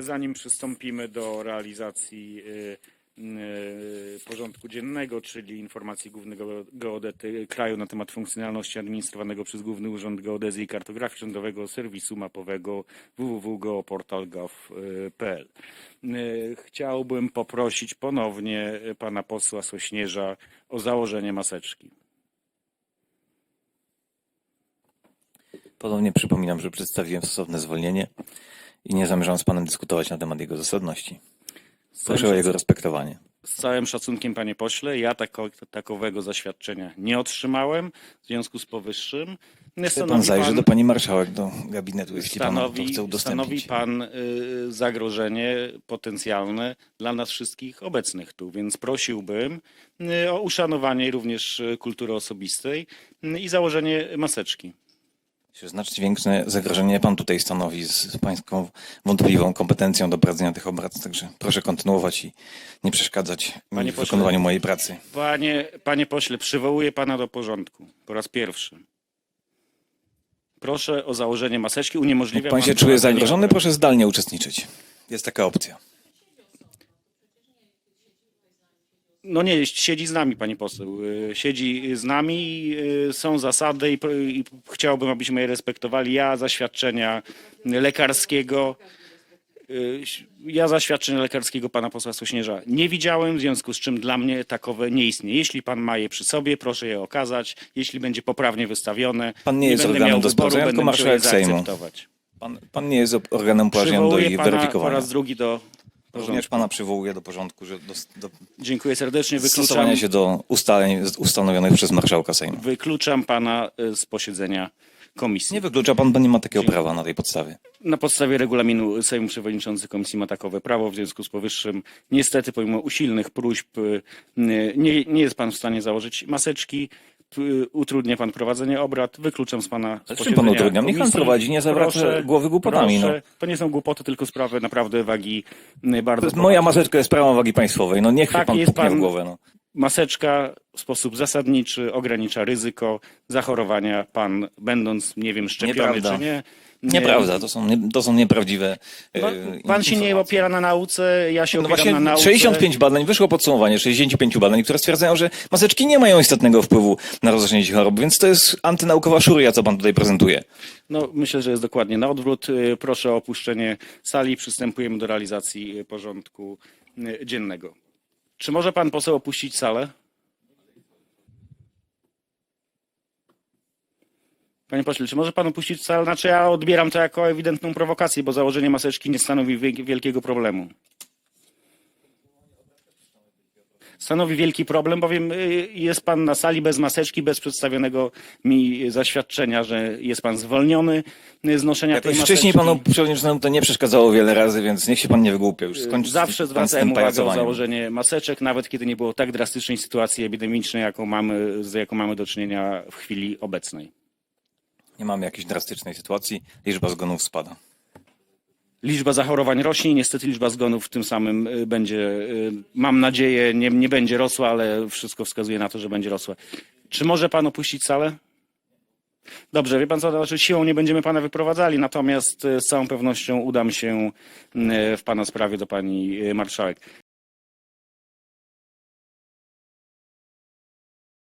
Zanim przystąpimy do realizacji y, y, porządku dziennego, czyli informacji głównego geodety kraju na temat funkcjonalności administrowanego przez Główny Urząd Geodezji i Kartografii Rządowego Serwisu Mapowego www.geoportal.gov.pl. Y, Chciałbym poprosić ponownie pana posła Sośnierza o założenie maseczki. Ponownie przypominam, że przedstawiłem stosowne zwolnienie i nie zamierzam z panem dyskutować na temat jego zasadności. Proszę o jego respektowanie. Z całym szacunkiem, panie pośle, ja tako, takowego zaświadczenia nie otrzymałem. W związku z powyższym stanowi pan zajrzy do pani marszałek, do gabinetu, jeśli pan to stanowi, chce stanowi udostępnić. pan y, zagrożenie potencjalne dla nas wszystkich obecnych tu, więc prosiłbym y, o uszanowanie również y, kultury osobistej y, i założenie maseczki. Znacznie większe zagrożenie pan tutaj stanowi z pańską wątpliwą kompetencją do prowadzenia tych obrad, także proszę kontynuować i nie przeszkadzać Panie w pośle. wykonywaniu mojej pracy. Panie, panie pośle, przywołuję pana do porządku po raz pierwszy. Proszę o założenie maseczki. Uniemożliwia Jak pan się czuje zagrożony, proszę zdalnie uczestniczyć. Jest taka opcja. No nie, siedzi z nami pani poseł. Y, Siedzi z nami, y, są zasady i, i chciałbym, abyśmy je respektowali. Ja zaświadczenia lekarskiego, y, ja zaświadczenia lekarskiego pana posła Sośnierza nie widziałem, w związku z czym dla mnie takowe nie istnieje. Jeśli pan ma je przy sobie, proszę je okazać. Jeśli będzie poprawnie wystawione, Pan nie jest będę organem miał do wyboru, będę musiał je zaakceptować. Pan, pan nie jest organem upoważnionym do jej pana po weryfikowania. raz drugi do Również pana przywołuję do porządku, że do, do Dziękuję serdecznie. Wykluczam, stosowania się do ustaleń ustanowionych przez marszałka Sejmu. wykluczam pana y, z posiedzenia komisji. Nie wyklucza pan, bo nie ma takiego prawa na tej podstawie. Na podstawie regulaminu Sejmu Przewodniczący Komisji ma takowe prawo. W związku z powyższym, niestety, pomimo usilnych próśb, y, nie, nie jest Pan w stanie założyć maseczki. Y, Utrudnia Pan prowadzenie obrad. Wykluczam z Pana. Z czym pan utrudniam? Niech pan prowadzi, nie zawraca głowy głupotami, no. Proszę. To nie są głupoty, tylko sprawy naprawdę wagi y, bardzo. Moja maseczka jest sprawą wagi państwowej. No niech Tak, pan puknie pan- w głowę. No. Maseczka w sposób zasadniczy ogranicza ryzyko zachorowania. Pan, będąc, nie wiem, szczepiony Nieprawda. czy nie. Nieprawda, to są, nie, to są nieprawdziwe No, e, pan się nie informacje. opiera na nauce, ja się No opieram właśnie na nauce. 65 badań, wyszło podsumowanie 65 badań, które stwierdzają, że maseczki nie mają istotnego wpływu na rozroczenie się choroby, więc to jest antynaukowa szuria, co pan tutaj prezentuje. No, myślę, że jest dokładnie na odwrót. Y, Proszę o opuszczenie sali. Przystępujemy do realizacji y, porządku y, dziennego. Czy może pan poseł opuścić salę? Panie pośle, czy może pan opuścić salę? Znaczy ja odbieram to jako ewidentną prowokację, bo założenie maseczki nie stanowi wie- wielkiego problemu. Stanowi wielki problem, bowiem y, jest pan na sali bez maseczki, bez przedstawionego mi zaświadczenia, że jest pan zwolniony z noszenia tej Jakoś maseczki. wcześniej panu przewodniczącemu to nie przeszkadzało wiele razy, więc niech się pan nie wygłupia. Już skończy Zawsze zwracałem uwagę o pajacowaniem. założenie maseczek, nawet kiedy nie było tak drastycznej sytuacji epidemicznej, jaką mamy, z jaką mamy do czynienia w chwili obecnej. Nie mamy jakiejś drastycznej sytuacji, liczba zgonów spada. Liczba zachorowań rośnie, niestety liczba zgonów tym samym y, będzie, y, mam nadzieję, nie, nie będzie rosła, ale wszystko wskazuje na to, że będzie rosła. Czy może pan opuścić salę? Dobrze, wie pan co, to znaczy siłą nie będziemy pana wyprowadzali, natomiast y, z całą pewnością udam się w pana sprawie do pani marszałek.